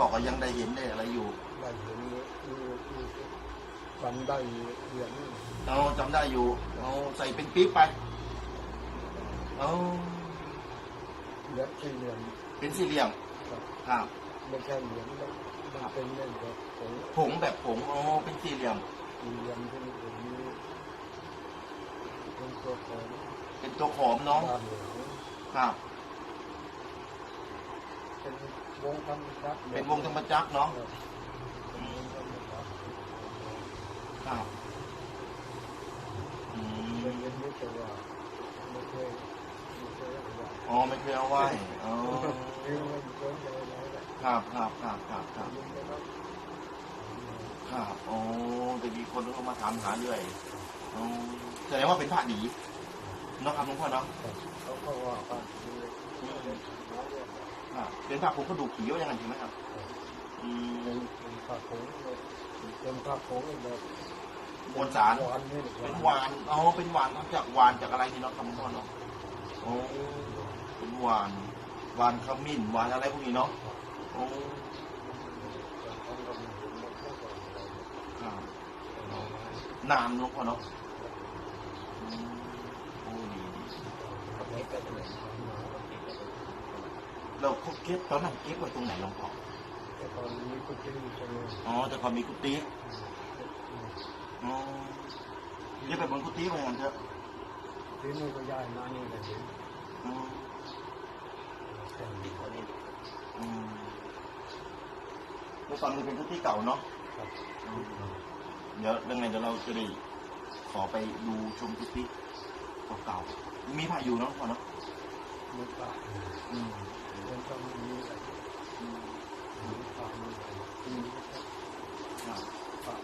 บอกว่ายังได้เห็นได้อะไรอยู่ได้เห็นมีมีมีจำได้เหรียญเราจำได้อยู่เราใส่เป็นปี๊บไปเอาเหรียญที่เหรียญเป็นสี่เหลี่ยมครับครับไม่ใช่เหรียญแบบมันเป็นเล่นแบบของผงแบบผงอ๋อเป็นสี่เหลี่ยมเหรียญที่มีเป็นตัวของเป็นตัวขอมเนาะด้านหลังครับเป็น วงธรรมจักรเป็นวงธรรมจักรเนาะครับเป็นวงธรรมจักรครับอืมเป็นเงินไม่ใช่ว่าไม่เคยไม่เคยว่าอ๋อไม่เคยเอาไว้อ๋อเรื่องเงินเกินเลยนะครับครับครับครับครับเงินไม่รับครับอ๋อจะมีคนเข้ามาถามหาเรื่อยอ๋อแสดงว่าเป็นพระดีเนาะครับหลวงพ่อเนาะเขาก็ว่าไปดูครับ เป็นพระผงกระดูกผีว่าอย่างนั้นใช่ไหมครับอืเป็นมเป็นพระผงเลยเป็นพระผงแบบมวลสารหวานนี่เป็นหวานอ๋อเป็นหวานมาจากหวานจากอะไรที่เนาะครับหลวงพ่อเนาะโอ้เป็นหวานหวานขมิ้นหวานอะไรพวกนี้เนาะโอ้ครับนานหลวงพ่อเนาะอืมโอ้ดีดี เราเขาเก็บตอนนั้นเก็บไว้ตรงไหนหลวงพ่อแต่ตอนนี้ก็จะมีคนอ๋อแต่ก่อนมีกุฏิอ๋อเรียกไปบนกุฏิไปกันเถอะที่นี่ก็ย้ายมานี่แหละอืมแต่ดีกว่านี้อืมแล้วตอนนี้เป็นกุฏิเก่าเนาะครับอืมเดี๋ยวยังไงเดี๋ยวเราจะได้ขอไปดูชมกุฏิเก่าๆมีพระอยู่เนาะพ่อเนาะ มีปลาอืมเป็นต้องมีอะไรอืมมีปลามีอะไรมีครับปลา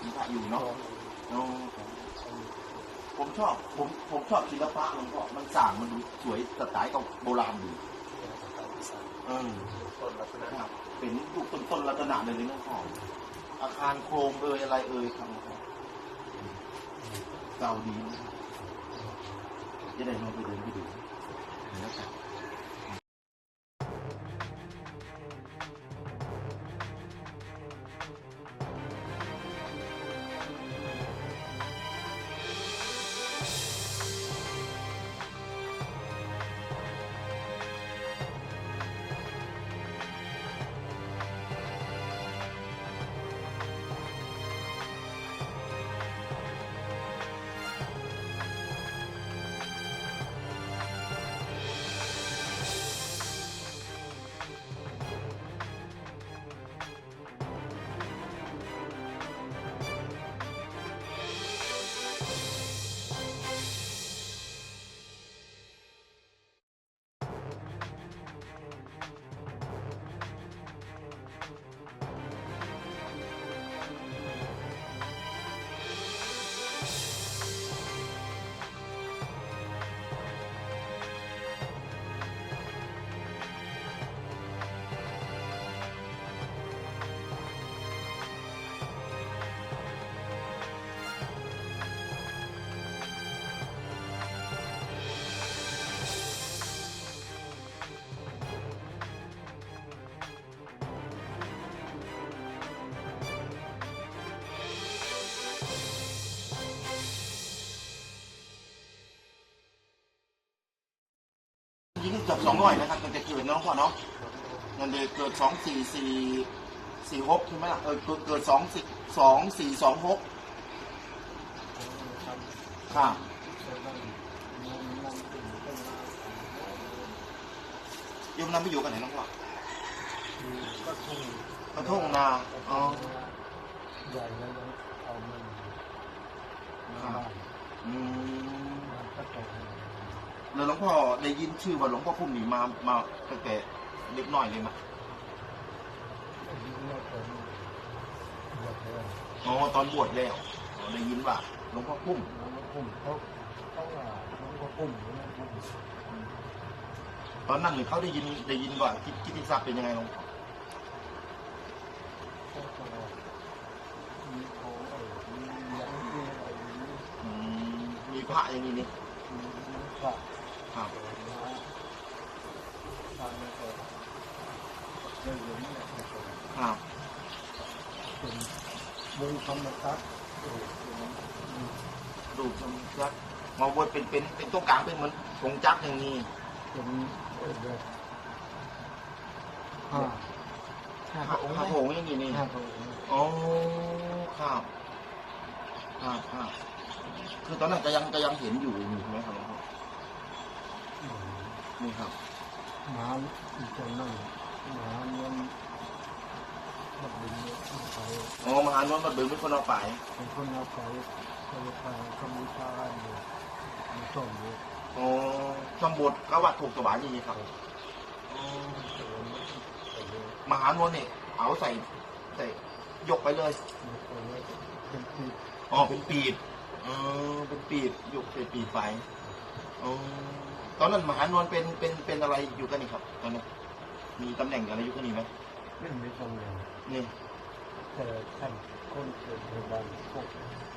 มีพระอยู่เนาะเนาะผมชอบผมผมชอบศิลปะหลวงพ่อมันสร้างมันดูสวยสไตล์เก่าโบราณดีเออต้นลักษณะครับเป็นยุคต้นๆรัตนะเลยนี่น้องอาคารโครงเอ่ยอะไรเอ่ยครับเก่าดีจะได้ลองไปเดินไปดู แล้วกัน สองร้อยนะครับตั้งแต่เกิดน้องพ่อเนาะเงินเดือนเกิดสองสี่สี่สี่หกใช่ไหมล่ะเออเกิดเกิดสองสี่สองสี่สองหกครับยมนำไปอยู่กันไหนน้องพ่อก็คงกระทุ่งนาอ๋อใหญ่แล้วเอามันมาอืมก็ตก แล้วหลวงพ่อได้ยินชื่อว่าหลวงพ่อพุ่มนี่มามาตั้งแต่เล็กน้อยเลยมั้ยยิงไม่ตรงหมดเลยอ๋อตอนบวชแล้วได้ยินว่าหลวงพ่อพุ่มน้องพ่อพุ่มเขาเขาว่าน้องก็พุ่มนะพุ่มตอนนั้นเขาได้ยินได้ยินว่ากิกิติศัพท์เป็นยังไงหลวงพ่อเขาก็ว่ามีของอะไรมียังมีอะไรมีอืมมีพระอย่างนี้นี่ ครับมาทางนี้ก็เรื่องนี้เนี่ยเป็นครับเป็นวงธรรมทัศน์เออเป็นดูชมจักมาวนเป็นเป็นเป็นตรงกลางเป็นเหมือนกงจักรอย่างนี้เป็นแบบห้าห้าองค์ห้าโถงอย่างนี้นี่ห้าตัวอ๋อครับครับครับคือตอนนั้นก็ยังก็ยังเห็นอยู่ใช่ไหมครับ นี่ครับหมาอีกคนนั่งหมาเงินบัดดินเนี่ยไปอ๋อมหานวลมาดึงเป็นคนเอาไปเป็นคนเอาไปไปไปกัมพูชาเนี่ยมาส่งเนี่ยอ๋อสมบทก็วัดถูกสวายอย่างนี้ครับอ๋อเออไปเลยมหานวลเนี่ยเอาใส่ใส่ยกไปเลยไปเลยเป็นปีอ๋อเป็นปีบเออเป็นปีบยกเป็นปีบไฟอ๋อ ตอนนั้นมหานวลเป็นเป็นเป็นอะไรอยู่กันนี่ครับ ตอนนั้นมีตำแหน่งอะไรอยู่กันนี่ไหมไม่มีตำแหน่งนี่แต่ท่านคนเกิดในบ้านพวก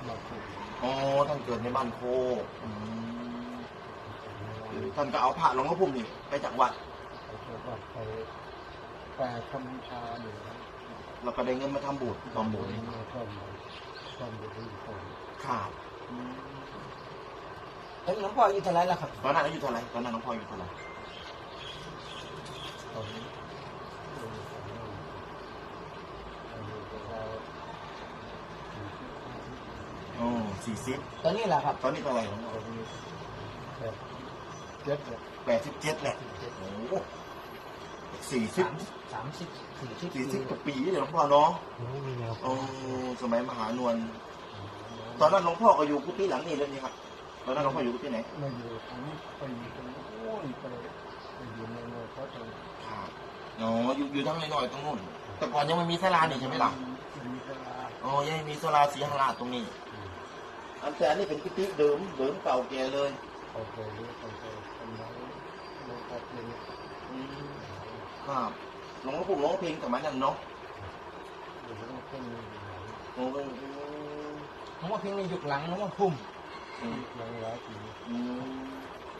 มาคุยอ๋อท่านเกิดในบ้านโคกอืมท่านก็เอาพระหลวงพ่อพุ่มนี่ไปจากวัด ไปเกิดว่าไปไปกัมพูชาเนี่ยแล้วก็ได้เงินมาทำบุญทำบุญมาซ่อมซ่อมบุญที่คนครับ อืมเอ้ยหลวงพ่ออายุเท่าไหรแล้วครับตอนนั้นอายุเท่าไหร่ตอนนั้นน้องพ่ออายุเท่าไหร่ตอนนี้เออตอนนั้นอายุประมาณอ๋อสี่สิบตอนนี้แหละครับตอนนี้เท่าไหร่น้องพ่อตอนนี้แบบเจ็ดเนี่ยแปดสิบเจ็ดแหละโอ้โหสี่สิบ สามสามสิบสี่สิบสี่สิบกว่าปีเลยน้องพ่อเนาะโอ้มีแนวโอ้สมัยมหานวล ตอนนั้นหลวงพ่อก็อยู่กุฏิหลังนี้เลยนี่ครับ ตอนนั้นหลวงพ่ออยู่กุฏิไหนมาอยู่ตรงนี้ไปอยู่ตรงโอ้ยไปไปอยู่ในโนเขาตรงครับอ๋ออยู่อยู่ทั้งน้อยๆตรงนู้น แต่ก่อนยังไม่มีศาลานี่ใช่ไหมล่ะมีเวลาอ๋อยังไม่มีศาลาสีหราชตรงนี้ อันแต่อันนี้เป็นกุฏิเดิมเดิมเก่าแก่เลยโอเคโอเคทำไมโลกาเป็นอืมครับหลวงพ่อผมร้องเพลงสมัยนั้นเนาะหรือว่าเป็นโอ้โหหลวงพ่อเพียงในยุคหลังหลวงพ่อพุ่ม อืมหลังหลายปีอืม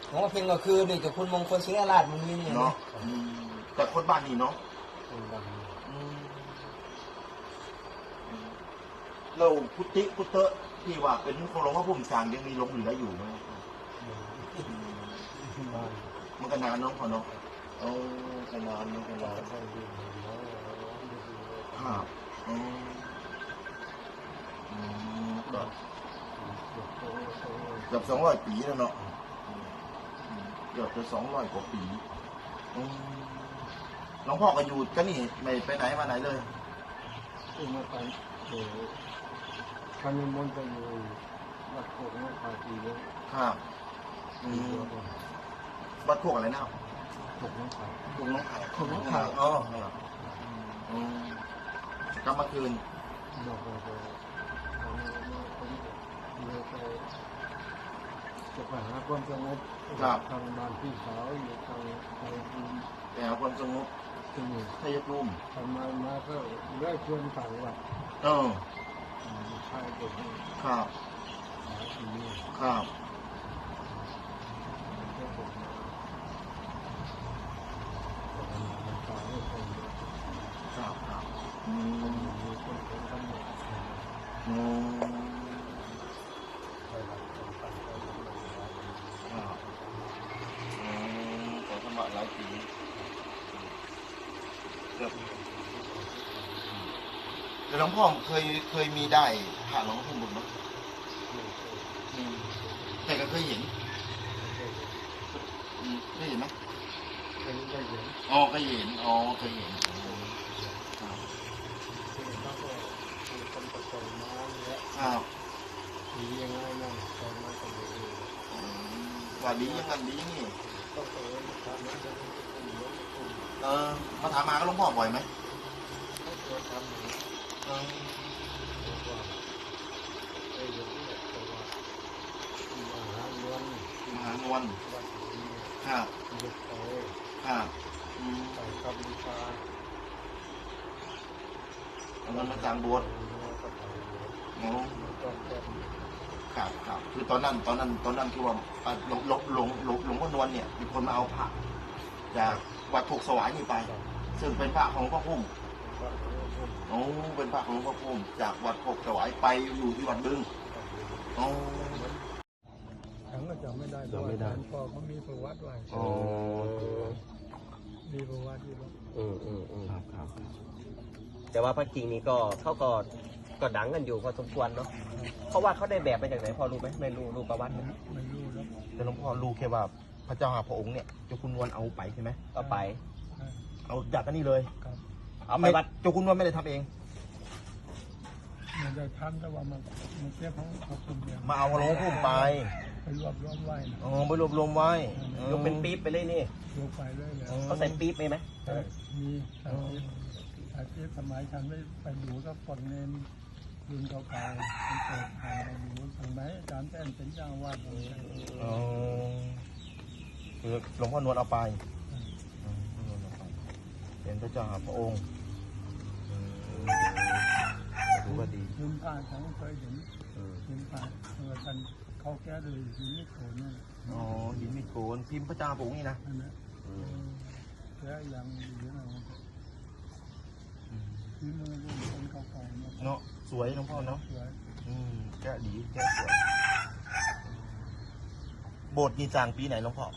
หลวงพ่อเพียงก็คือนี่เจ้าคุณมงคลศิริราชมุนีนี่เนาะอืมแต่คนบ้านนี่เนาะคนดังอืมเราพุทธิพุทธะที่ว่าเป็นของหลวงพ่อผมสร้างยังมีหลงเหลืออยู่ไหมอืมบ้านมันก็นานเนาะพอเนาะโอ้ก็นานมันก็นานบ้านดีน้องดีครับอืมอืมก็โตโต เกือบสองร้อยปีแล้วเนาะอืมเกือบจะสองร้อยกว่าปีอืมหลวงพ่อก็อยู่กันนี่ไม่ไปไหนมาไหนเลยที่มาไปเดี๋ยวการนิมนต์ไปอยู่วัดโคกน้องปาตีเลยครับอืมีมตัวคนวัดพวกอะไรนะโคกน้องปาพวกน้องไข่พวกน้องไข่อ๋อครับอืมกลับมาคืนบอกว่าจะทำมาคน เลยไปจะไปหาความสงบทางบ้านพี่สาวอยู่ทางทางที่ไปหาความสงบที่นี่ชัยภูมิทำมามาก็ได้ชวนต่างวัดเออชายเด็กนี่ครับ หาที่นี่ครับ ก็ผมมาแต่มันมันตายไม่คนเดียว ครับครับอื คน ม มีคนเป็นกำหนด อืม ไปหลักคนต่างไปหลักคนต่าง ครับอืมขอสมัครหลายปี เกือบแต่หลวงพ่อเคยเคยมีได้ผ่านหลวงพ่อบุญไหมอืมแต่ก็เคยเห็นอืมเคยเห็นไหมเป็นได้เห็นอ๋อเคยเห็นอ๋อเคยเห็นครับเป็นแล้วก็มีคนประกอบมาเนี่ยครับดียังไงนั่นตอนนั้นก็ไม่รู้อืมว่าดียังไงดียังนี่ก็ เออมาถามมาก็หลวงพ่อบ่อยไหมไม่ควรทำอย่างนี้เออเพราะว่าไอ้เรื่องนี้เพราะว่าอาหารล้วนมหานวลวัดนี้ครับเด็กโตครับอืมใส่กัมพูชาเอาเงินมาสร้างโบสถ์แล้วก็ไปอ๋อก็แค่ครับครับคือตอนนั้นตอนนั้นตอนนั้นคือว่าอะหลวงหลวงหลวงหลวงหลวงพ่อนวลเนี่ยมีคนมาเอาพระจาก วัดถูกสวายนี่ไปจับซึ่งเป็นพระของหลวงพ่อพุ่มโอ้เป็นพระของหลวงพ่อพุ่มจากวัดโคกถวายไปอยู่ที่วัดบึงโอ้ฉันก็จำไม่ได้จำไม่ได้เพราะว่าพ่อเขามีประวัติไว้อ๋อมีประวัติอยู่แล้วอืมอืมอืมครับครับแต่ว่าพระจริงนี้ก็เขาก็ก็ดังกันอยู่พอสมควรเนาะเพราะว่าเขาได้แบบมาจากไหนพอรู้ไหมไม่รู้รู้ประวัติไหมไม่รู้แล้วแต่หลวงพ่อรู้แค่ว่า พระเจ้าหาพระองค์เนี่ยเจ้าคุณนวลเอาไปใช่ไหมก็ไป เอาจากกันนี่เลยครับเอาไปวัดเจ้าคุณนวลไม่ได้ทำเองไม่ได้ทำแต่ว่ามันมันเก็บของเขาคุมเนี่ยมาเอาหลวงพ่อพุ่มไปไปรวบรวมไว้นะอ๋อไปรวบรวมไว้ยกเป็นปี๊บไปเลยนี่ยกไปเลยเลยเขาใส่ปี๊บไหมไหมแต่มีสาธิตสาธิตสมัยฉันไม่ไปดูก็ปนเนนรุ่นเก่าๆมันเปิดทางไปดูสมัยอาจารย์แจ้งเป็นเจ้าอาวาดเลยอ๋อ คือหลวงพ่อนวลเอาไปอืมหลวงพ่อนวลเอาไปเป็นพระเจ้าหาพระองค์อืมถือว่าดียืนผ่านฉันเคยเห็นอืมยืนผ่านเมื่อท่านเขาแก้เลยยืนไม่โขนนี่อ๋อหินมีโกนพิมพ์พระเจ้าหาพระองค์นี่นะนั่นแหละอืมแก้ยังอยู่นะที่มือรุ่นคนเก่าๆเนี่ยเนาะสวยหลวงพ่อเนาะสวยอืมแกะดีแกะสวยโบสถ์นี่จางปีไหนหลวงพ่อ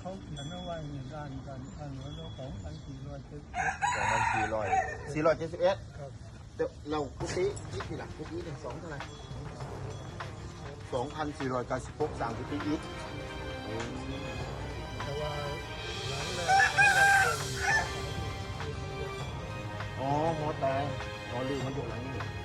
เขาเขียนเอาไว้ในด้านการทางเหนือโลกของอันสี่ร้อยเจ็ดสิบเอ็ดพันสี่ร้อยสี่ร้อยเจ็ดสิบเอ็ดครับแต่เราคุกกี้ยี่สิบหลักคุกี้หนึ่งสองเท่าไหร่สองพันสี่ร้อยเก้าสิบหกสามคุกกี้ยี่แต่กอ๋อหมวแตงหัวลืมมันอยู่หลังนี่